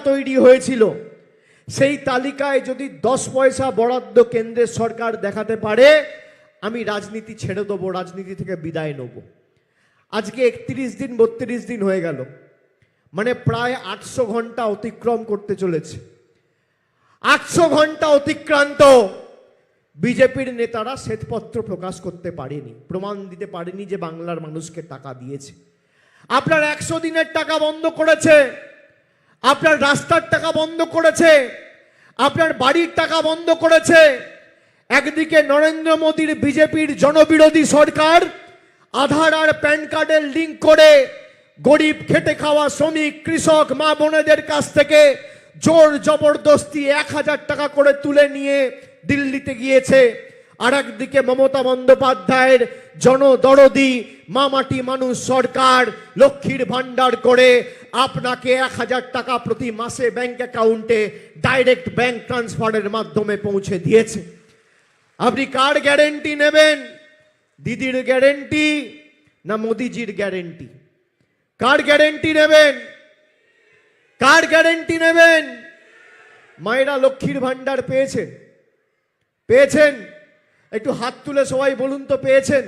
তৈরি হয়েছিল। সেই তালিকায় যদি দশ পয়সা বরাদ্দ কেন্দ্রের সরকার দেখাতে পারে, আমি রাজনীতি ছেড়ে দেবো, রাজনীতি থেকে বিদায় নেব। আজকে একত্রিশ দিন, বত্রিশ দিন হয়ে গেল। মানে প্রায় আটশো ঘণ্টা অতিক্রম করতে চলেছে। আটশো ঘণ্টা অতিক্রান্ত বিজেপির নেতারা শ্বেতপত্র প্রকাশ করতে পারেনি। প্রমাণ দিতে পারেনি যে বাংলার মানুষকে টাকা দিয়েছে। আপনার একশো দিনের টাকা বন্ধ করেছে। আপনার রাস্তার টাকা বন্ধ করেছে, আপনার বাড়ির টাকা বন্ধ করেছে। একদিকে নরেন্দ্র মোদীর বিজেপির জনবিরোধী সরকার, আধার আর প্যান কার্ডের লিঙ্ক করে গরিব খেটে খাওয়া শ্রমিক, কৃষক, মা বোনেদের কাছ থেকে জোর জবরদস্তি এক হাজার টাকা করে তুলে নিয়ে দিল্লিতে গিয়েছে। আর একদিকে মমতা বন্দ্যোপাধ্যায়ের জনদরদি, মামাটি মানুষ সরকার, লক্ষ্মীর ভান্ডার করে আপনাকে এক হাজার টাকা প্রতি মাসে ব্যাংক অ্যাকাউন্টে ডাইরেক্ট ব্যাংক ট্রান্সফারের মাধ্যমে পৌঁছে দিয়েছে। আপনি কার গ্যারেন্টি নেবেন? দিদির গ্যারেন্টি না মোদিজির গ্যারেন্টি? কার গ্যারেন্টি নেবেন? কার গ্যারেন্টি নেবেন? মায়েরা লক্ষ্মীর ভান্ডার পেয়েছেন। পেয়েছেন? একটু হাত তুলে সবাই বলুন তো পেয়েছেন?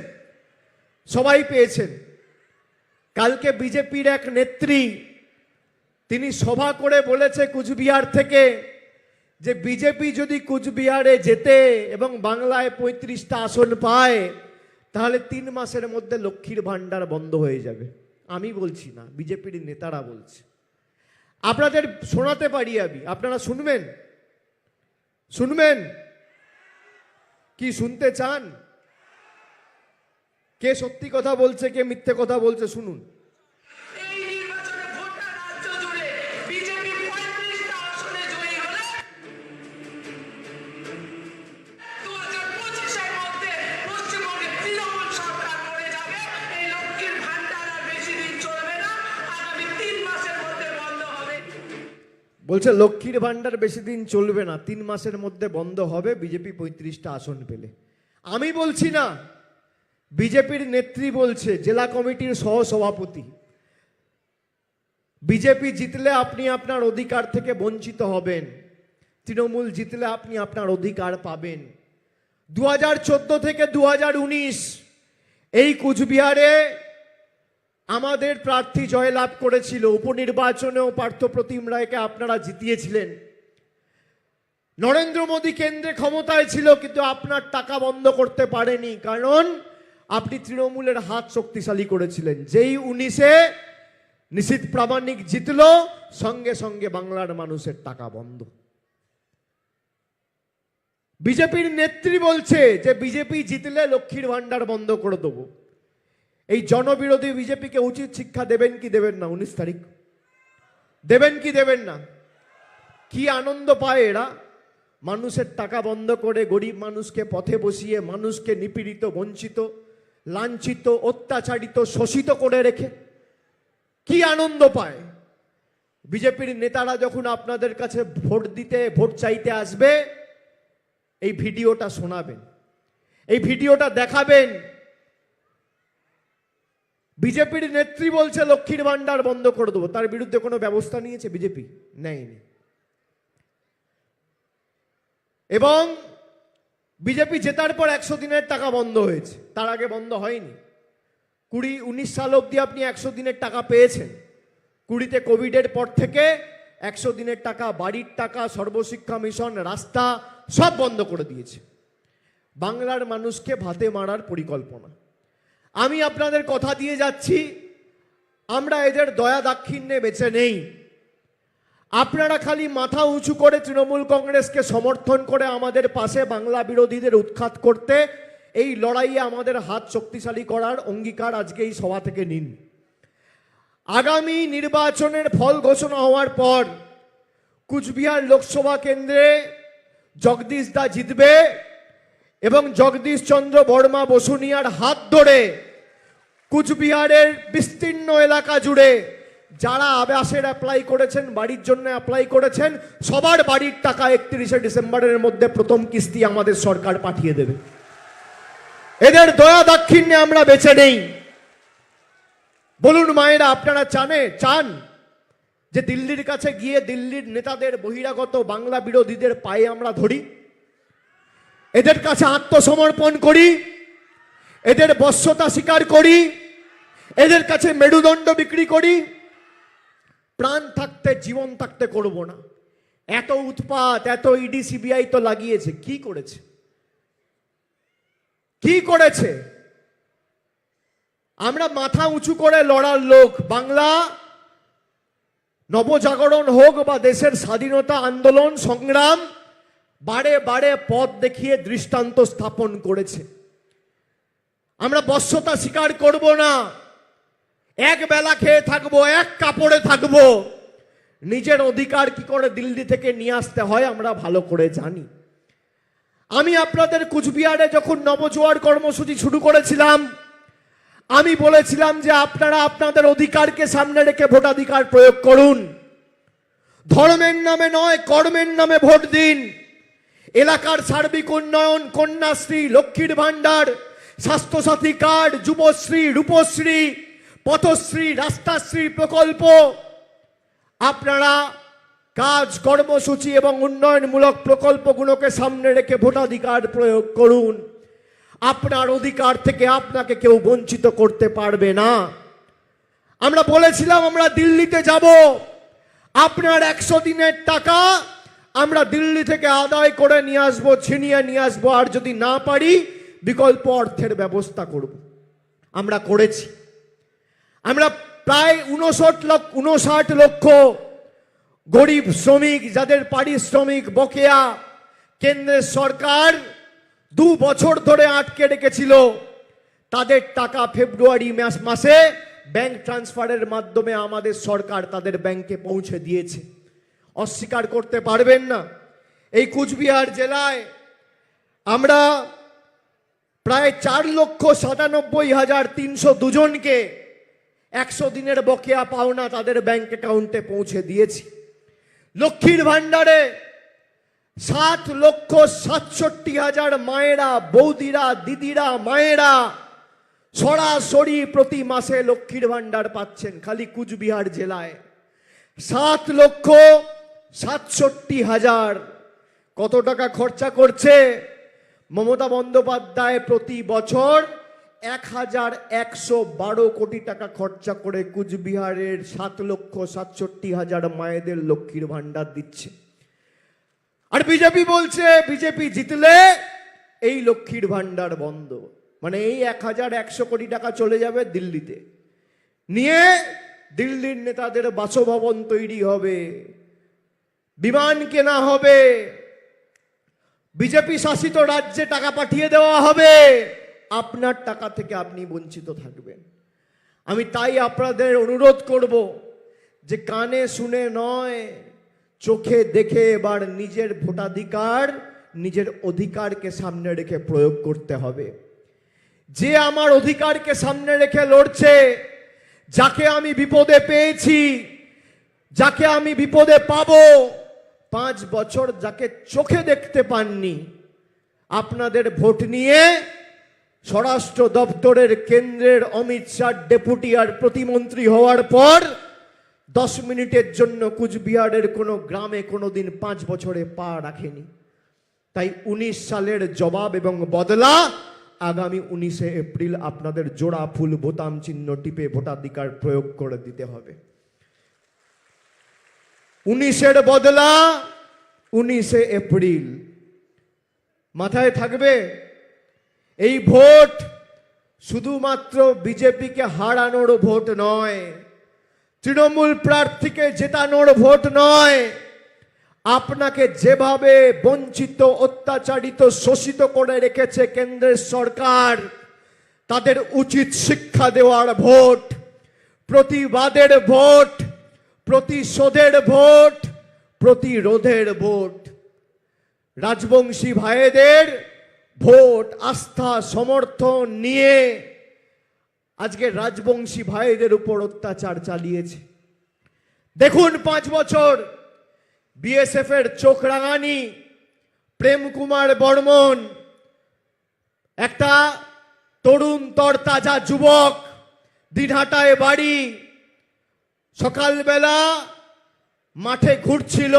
সবাই পেয়েছেন। কালকে বিজেপির এক নেত্রী, তিনি সভা করে বলেছে কুচবিহার থেকে যে বিজেপি যদি কুচবিহারে যেতে এবং বাংলায় পঁয়ত্রিশটা আসন পায়, তাহলে তিন মাসের মধ্যে লক্ষ্মীর ভাণ্ডার বন্ধ হয়ে যাবে। আমি বলছি না, বিজেপির নেতারা বলছে। আপনাদের শোনাতে পারি আমি, আপনারা শুনবেন? শুনবেন? কি শুনতে চান? কে সত্যি কথা বলছে কে মিথ্যে কথা বলছে শুনুন। বলছে লক্ষ্মীর ভাণ্ডার বেশি দিন চলবে না। তিন মাসের মধ্যে বন্ধ হবে বিজেপি পঁয়ত্রিশটা আসন পেলে। আমি বলছি না বিজেপির নেত্রী বলছে, জেলা কমিটির সহ সভাপতি বিজেপি জিতলে আপনি আপনার অধিকার থেকে বঞ্চিত হবেন। তৃণমূল জিতলে আপনি আপনার অধিকার পাবেন। দু হাজার চোদ্দ থেকে দু হাজার উনিশ, এই কুচবিহারে আমাদের প্রার্থী জয়লাভ করেছিল। উপনির্বাচনেও পার্থপ্রতিম রায়কে আপনারা জিতিয়েছিলেন। নরেন্দ্র মোদী কেন্দ্রে ক্ষমতায় ছিল, কিন্তু আপনার টাকা বন্ধ করতে পারেনি। কারণ আপনি তৃণমূলের হাত শক্তিশালী করেছিলেন। যেই উনিশে নিশীত প্রামাণিক জিতল, সঙ্গে সঙ্গে বাংলার মানুষের টাকা বন্ধ। বিজেপির নেত্রী বলছে যে, বিজেপি জিতলে লক্ষ্মীর ভাণ্ডার বন্ধ করে দেবো। এই জনবিরোধী বিজেপিকে উচিত শিক্ষা দেবেন কি দেবেন না? উনিশ তারিখ। দেবেন কি দেবেন না? কি আনন্দ পায় এরা? মানুষের টাকা বন্ধ করে গরিব মানুষকে পথে বসিয়ে, মানুষকে নিপীড়িত, বঞ্চিত লাঞ্ছিত, অত্যাচারিত, শোষিত করে রেখে কি আনন্দ পায়? বিজেপির নেতারা যখন আপনাদের কাছে ভোট দিতে, ভোট চাইতে আসবে, এই ভিডিওটা শোনাবেন। এই ভিডিওটা দেখাবেন। বিজেপির নেত্রী বলছে, লক্ষ্মীর ভান্ডার বন্ধ করে দেবো। তার বিরুদ্ধে কোনো ব্যবস্থা নিয়েছে বিজেপি? নেয়নি। এবং বিজেপি জেতার পর একশো দিনের টাকা বন্ধ হয়েছে। তার আগে বন্ধ হয়নি। কুড়ি, উনিশ সাল অবধি আপনি একশো দিনের টাকা পেয়েছেন। কুড়িতে কোভিডের পর থেকে একশো দিনের টাকা, বাড়ির টাকা, সর্বশিক্ষা মিশন, রাস্তা সব বন্ধ করে দিয়েছে। বাংলার মানুষকে ভাতে মারার পরিকল্পনা। আমি আপনাদের কথা দিয়ে যাচ্ছি। আমরা এদের দয়া দাক্ষিণ্যে বেঁচে নেই। আপনারা খালি মাথা উঁচু করে তৃণমূল কংগ্রেসকে সমর্থন করে আমাদের পাশে বাংলা বিরোধীদের উৎখাত করতে, এই লড়াইয়ে আমাদের হাত শক্তিশালী করার অঙ্গীকার আজকে এই সভা থেকে নিন। আগামী নির্বাচনের ফল ঘোষণা হওয়ার পর কুচবিহার লোকসভা কেন্দ্রে জগদীশ দা জিতবে এবং জগদীশ চন্দ্র বর্মা বসুনিয়ার হাত ধরে কুচবিহারের বিস্তীর্ণ এলাকা জুড়ে যারা আবাসের অ্যাপ্লাই করেছেন, বাড়ির জন্য অ্যাপ্লাই করেছেন, সবার বাড়ির টাকা একত্রিশে ডিসেম্বরের মধ্যে প্রথম কিস্তি আমাদের সরকার পাঠিয়ে দেবে। এদের দয়া দাক্ষিণ্যে আমরা বেছে নেই। বলুন মায়েরা, আপনারা চানে চান যে দিল্লির কাছে গিয়ে দিল্লির নেতাদের বহিরাগত বাংলা বিরোধীদের পায়ে আমরা ধরি? এদের কাছে আত্মসমর্পণ করি? এদের বশ্যতা স্বীকার করি? এদের কাছে মেরুদণ্ড বিক্রি করি? প্রাণ থাকতে, জীবন থাকতে করব না। এত উৎপাত, এত ইডি সিবিআই তো লাগিয়েছে। কি করেছে? কি করেছে? আমরা মাথা উঁচু করে লড়ার লোক। বাংলা নবজাগরণ হোক বা দেশের স্বাধীনতা আন্দোলন, সংগ্রাম, বারে বারে পথ দেখিয়ে দৃষ্টান্ত স্থাপন করেছে। আমরা বশ্যতা স্বীকার করব না। এক বেলা খেয়ে থাকব, এক কাপড়ে থাকব। নিজের অধিকার কি করে দিল্লি থেকে নিয়ে আসতে হয় আমরা ভালো করে জানি। আমি আপনাদের কুচবিহারে যখন নবজোয়ার কর্মসূচি শুরু করেছিলাম, আমি বলেছিলাম যে আপনারা আপনাদের অধিকারকে সামনে রেখে ভোটাধিকার প্রয়োগ করুন। ধর্মের নামে নয়, কর্মের নামে ভোট দিন। এলাকার সার্বিক উন্নয়ন, কন্যাশ্রী, লক্ষ্মীর ভাণ্ডার, স্বাস্থ্যসাথী কার্ড, যুবশ্রী, রূপশ্রী পথশ্রী, রাস্তাশ্রী প্রকল্প। আপনারা কাজ, কর্মসূচি এবং উন্নয়নমূলক প্রকল্পগুলোকে সামনে রেখে ভোটাধিকার প্রয়োগ করুন। আপনার অধিকার থেকে আপনাকে কেউ বঞ্চিত করতে পারবে না। আমরা বলেছিলাম আমরা দিল্লিতে যাব। আপনার একশো দিনের টাকা আমরা দিল্লি থেকে আদায় করে নিয়ে আসব, ছিনিয়ে নিয়ে আসব, আর যদি না পারি বিকল্প অর্থের ব্যবস্থা করব। আমরা করেছি। আমরা প্রায় উনষট লক্ষ, উনষাট লক্ষ গরিব শ্রমিক, যাদের পারিশ্রমিক বকেয়া কেন্দ্রের সরকার দু বছর ধরে আটকে রেখেছিল। তাদের টাকা ফেব্রুয়ারি মাস মাসে ব্যাংক ট্রান্সফারের মাধ্যমে আমাদের সরকার তাদের ব্যাংকে পৌঁছে দিয়েছে। অস্বীকার করতে পারবেন না। এই কুচবিহার জেলায় আমরা প্রায় চার লক্ষ সাতানব্বই হাজার তিনশো দুজনকে একশো দিনের বকেয়া পাওনা তাদের ব্যাংক অ্যাকাউন্টে পৌঁছে দিয়েছি। লক্ষ্মীর ভাণ্ডারে সাত লক্ষ সাতষট্টি হাজার মায়েরা, বৌদিরা, দিদিরা, মায়েরা সরাসরি প্রতি মাসে লক্ষ্মীর ভাণ্ডার পাচ্ছেন খালি কুচবিহার জেলায়। সাত লক্ষ সাতষট্টি হাজার কত টাকা খরচা করছে? মমতা বন্দ্যোপাধ্যায় প্রতি বছর এক হাজার একশো বারো কোটি টাকা খরচা করে কুচবিহারের সাত লক্ষ সাতষট্টি হাজার মায়েদের লক্ষ্মীর ভাণ্ডার দিচ্ছে। আর বিজেপি বলছে, বিজেপি জিতলে এই লক্ষ্মীর ভাণ্ডার বন্ধ। মানে এই এক হাজার একশো কোটি টাকা চলে যাবে দিল্লিতে। নিয়ে দিল্লির নেতাদের বাসভবন তৈরি হবে। বিমান কেনা হবে। বিজেপি শাসিত রাজ্যে টাকা পাঠিয়ে দেওয়া হবে। আপনার টাকা থেকে আপনি বঞ্চিত থাকবেন। আমি তাই আপনাদের অনুরোধ করব যে কানে শুনে নয়, চোখে দেখে এবার নিজের ভোটাধিকার, নিজের অধিকারকে সামনে রেখে প্রয়োগ করতে হবে। যে আমার অধিকারকে সামনে রেখে লড়ছে, যাকে আমি বিপদে পেয়েছি, যাকে আমি বিপদে পাবো, পাঁচ বছর যাকে চোখে দেখতে পাননি, আপনাদের ভোট নিয়ে স্বরাষ্ট্র দপ্তরের কেন্দ্রের অমিত শাহ ডেপুটি আর প্রতিমন্ত্রী হওয়ার পর দশ মিনিটের জন্য কুচবিহারের কোনো গ্রামে কোনোদিন পাঁচ বছরে পা রাখেনি। তাই উনিশ সালের জবাব এবং বদলা আগামী উনিশে এপ্রিল আপনাদের জোড়া ফুল বোতাম চিহ্ন টিপে ভোটাধিকার প্রয়োগ করে দিতে হবে। উনিশের বদলা উনিশে এপ্রিল। মাথায় থাকবে এই ভোট শুধুমাত্র বিজেপিকে হারানোর ভোট নয়, তৃণমূল প্রার্থীকে জেতানোর ভোট নয়, আপনাকে যেভাবে বঞ্চিত, অত্যাচারিত, শোষিত করে রেখেছে কেন্দ্রের সরকার, তাদের উচিত শিক্ষা দেওয়ার ভোট, প্রতিবাদের ভোট, প্রতিশোধের ভোট, প্রতিরোধের ভোট। রাজবংশী ভাইদের ভোট, আস্থা, সমর্থন নিয়ে আজকে রাজবংশী ভাইদের উপর অত্যাচার চালিয়েছে। দেখুন পাঁচ বছর বিএসএফ এর চোখ রাঙানি, প্রেম কুমার বর্মন, একটা তরুণ তরতাজা যুবক, দিনহাটায় বাড়ি, সকালবেলা মাঠে ঘুরছিল।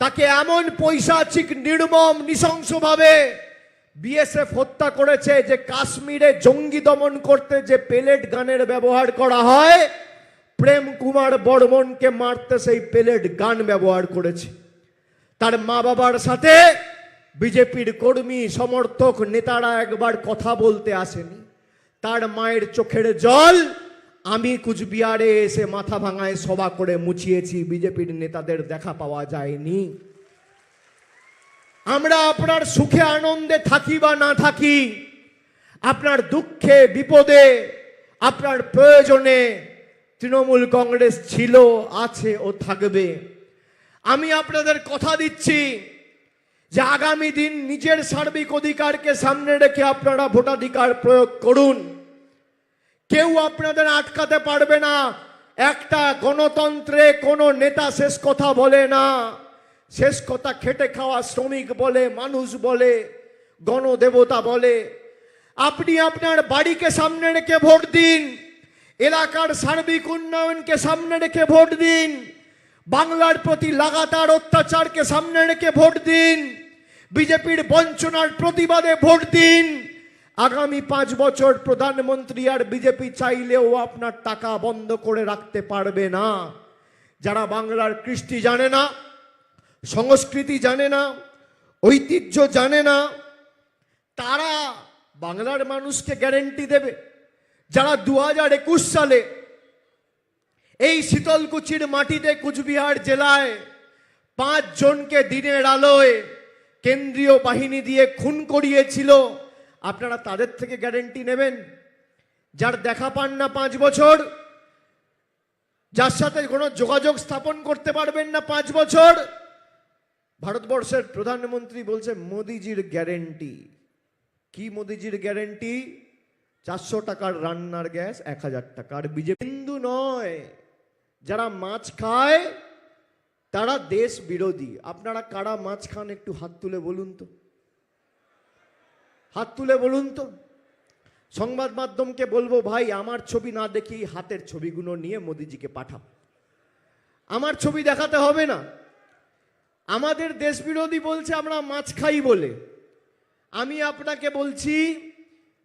তাকে এমন পৈশাচিক, নির্মম, নৃশংসভাবে বিএসএফ হত্যা করেছে যে কাশ্মীরে জঙ্গি দমন করতে যে পেলেট গানের ব্যবহার করা হয়, প্রেম কুমার বর্মনকে মারতে সেই পেলেট গান ব্যবহার করেছে। তার মা বাবার সাথে বিজেপির কর্মী, সমর্থক নেতারা একবার কথা বলতে আসেনি। তার মায়ের চোখের জল, আমি কুচবিহারে এসে মাথা ভাঙায় সভা করে মুছিয়েছি, বিজেপির নেতাদের দেখা পাওয়া যায়নি। আমরা আপনার সুখে আনন্দে থাকি বা না থাকি, আপনার দুঃখে, বিপদে, আপনার প্রয়োজনে তৃণমূল কংগ্রেস ছিল, আছে ও থাকবে। আমি আপনাদের কথা দিচ্ছি যে আগামী দিন নিজের সার্বিক অধিকারকে সামনে রেখে আপনারা ভোটাধিকার প্রয়োগ করুন। কেউ আপনাদের আটকাতে পারবে না, একটা গণতন্ত্রে কোনো নেতা শেষ কথা বলে না। শেষ কথা, খেটে খাওয়া শ্রমিক বলে, মানুষ বলে, গণদেবতা বলে। আপনি আপনার বাড়িকে সামনে রেখে ভোট দিন, এলাকার সার্বিক উন্নয়নকে সামনে রেখে ভোট দিন, বাংলার প্রতি লাগাতার অত্যাচারকে সামনে রেখে ভোট দিন, বিজেপির বঞ্চনার প্রতিবাদে ভোট দিন। আগামী পাঁচ বছর প্রধানমন্ত্রী আর বিজেপি চাইলেও আপনার টাকা বন্ধ করে রাখতে পারবে না। যারা বাংলার কৃষ্টি জানে না সংস্কৃতি জানে না, ঐতিহ্য জানে না, তারা বাংলার মানুষকে গ্যারেন্টি দেবে। যারা দু হাজার একুশ সালে এই শীতলকুচির মাটিতে কুচবিহার জেলায় পাঁচ জনকে দিনের আলোয় কেন্দ্রীয় বাহিনী দিয়ে খুন করিয়েছিল, আপনারা তাদের থেকে গ্যারেন্টি নেবেন। যার দেখা পান না পাঁচ বছর, যার সাথে কোনো যোগাযোগ স্থাপন করতে পারবেন না পাঁচ বছর ভারতবর্ষের প্রধানমন্ত্রী বলছে, মোদিজির গ্যারেন্টি কি মোদিজির গ্যারেন্টি চারশো টাকার রান্নার গ্যাস, এক হাজার টাকা আর বিজেপি হিন্দু নয়। যারা মাছ খায়, তারা দেশ বিরোধী। আপনারা কারা মাছ খান একটু হাত তুলে বলুন তো। হাত তুলে বলুন তো। সংবাদ মাধ্যমকে বলব, ভাই, আমার ছবি না দেখি, হাতের ছবিগুলো নিয়ে মোদিজিকে পাঠাও। আমার ছবি দেখাতে হবে না। আমাদের দেশ বিরোধী বলছে আমরা মাছ খাই বলে। আমি আপনাকে বলছি,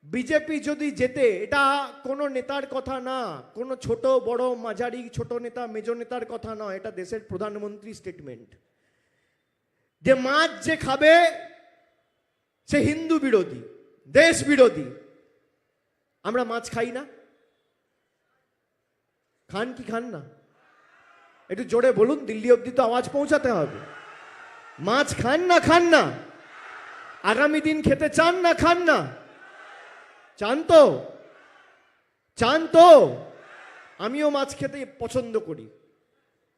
বিজেপি যদি যেতে এটা কোনো নেতার কথা না, কোনো ছোট, বড়, মাঝারি, ছোট নেতা মেজ নেতার কথা নয় এটা দেশের প্রধানমন্ত্রী স্টেটমেন্ট যে মাছ যে খাবে, সে হিন্দু বিরোধী, দেশ বিরোধী। আমরা মাছ খাই না। খান কি খান না? একটু জোরে বলুন, দিল্লি অবধি তো আওয়াজ পৌঁছাতে হবে। মাছ খান না খান না। আগামী দিন খেতে চান না, খান না। চান তো। চান তো। আমিও মাছ খেতে পছন্দ করি।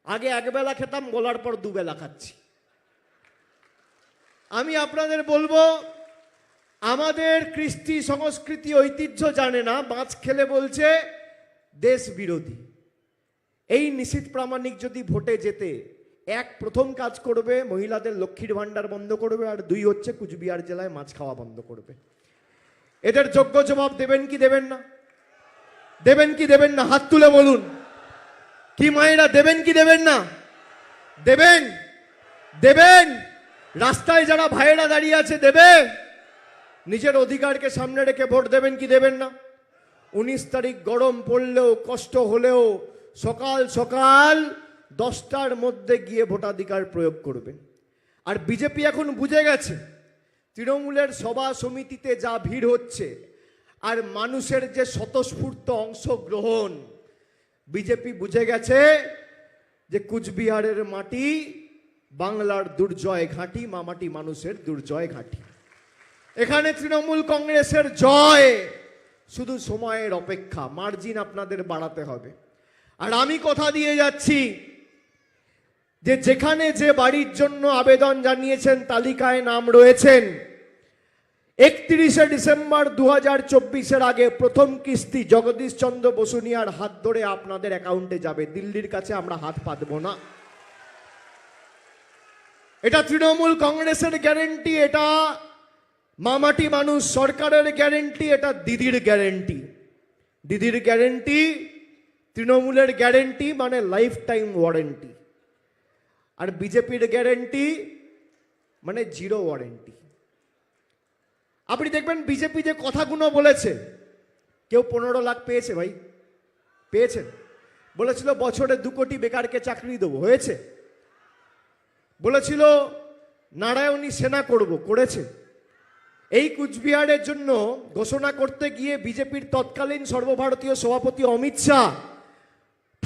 আগে একবেলা খেতাম বলার পর দুবেলা খাচ্ছি। আমি আপনাদের বলব, আমাদের কৃষ্টি সংস্কৃতি ঐতিহ্য জানে না, মাছ খেলে বলছে দেশ বিরোধী। এই নিশীত প্রামাণিক যদি ভোটে যেতে এক প্রথম কাজ করবে, মহিলাদের লক্ষ্মীর ভাণ্ডার বন্ধ করবে আর দুই হচ্ছে কুচবিহার জেলায় মাছ খাওয়া বন্ধ করবে। এদের যোগ্য জবাব দেবেন কি দেবেন না? দেবেন কি দেবেন না? হাত তুলে বলুন। কি মায়েরা, দেবেন কি দেবেন না? দেবেন দেবেন। রাস্তায় যারা ভাইয়েরা দাঁড়িয়ে আছে দেবে নিজের অধিকারকে সামনে রেখে ভোট দেবেন কি দেবেন না? উনিশ তারিখ গরম পড়লেও, কষ্ট হলেও, সকাল সকাল দশটার মধ্যে গিয়ে ভোটাধিকার প্রয়োগ করবেন আর বিজেপি এখন বুঝে গেছে, তৃণমূলের সভা সমিতিতে যা ভিড় হচ্ছে, আর মানুষের যে স্বতঃস্ফূর্ত অংশগ্রহণ, বিজেপি বুঝে গেছে যে কুচবিহারের মাটি বাংলার দুর্জয় ঘাঁটি, মামাটি মানুষের দুর্জয় ঘাঁটি। এখানে তৃণমূল কংগ্রেসের জয় শুধু সময়ের অপেক্ষা, মার্জিন আপনাদের বাড়াতে হবে। আর আমি কথা দিয়ে যাচ্ছি যে যেখানে যে বাড়ির জন্য আবেদন জানিয়েছেন, তালিকায় নাম রয়েছেন। একত্রিশে ডিসেম্বর দু হাজার চব্বিশের আগে প্রথম কিস্তি জগদীশ চন্দ্র বসুনিয়ার হাত ধরে আপনাদের অ্যাকাউন্টে যাবে। দিল্লির কাছে আমরা হাত পাতব না। এটা তৃণমূল কংগ্রেসের গ্যারেন্টি, এটা মামাটি মানুষ সরকারের গ্যারেন্টি, এটা দিদির গ্যারেন্টি। দিদির গ্যারেন্টি, তৃণমূলের গ্যারেন্টি মানে লাইফ টাইম ওয়ারেন্টি। আর বিজেপির গ্যারেন্টি মানে জিরো ওয়ারেন্টি আপনি দেখবেন বিজেপি যে কথাগুলো বলেছে, কেউ পনেরো লাখ পেয়েছে ভাই পেয়েছেন বলেছিল, বছরে দু কোটি বেকারকে চাকরি দেবো, হয়েছে। বলেছিল, নারায়ণী সেনা করব করেছে। এই কুচবিহারের জন্য ঘোষণা করতে গিয়ে বিজেপির তৎকালীন সর্বভারতীয় সভাপতি অমিত শাহ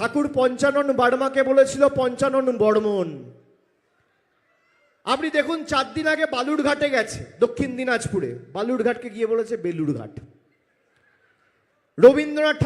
ঠাকুর পঞ্চানন বার্মাকে বলেছিল পঞ্চানন বর্মন। আপনি দেখুন, চার দিন আগে বালুরঘাটে গেছে, দক্ষিণ দিনাজপুরে। বালুরঘাটকে গিয়ে বলেছে বেলুরঘাট। রবীন্দ্রনাথ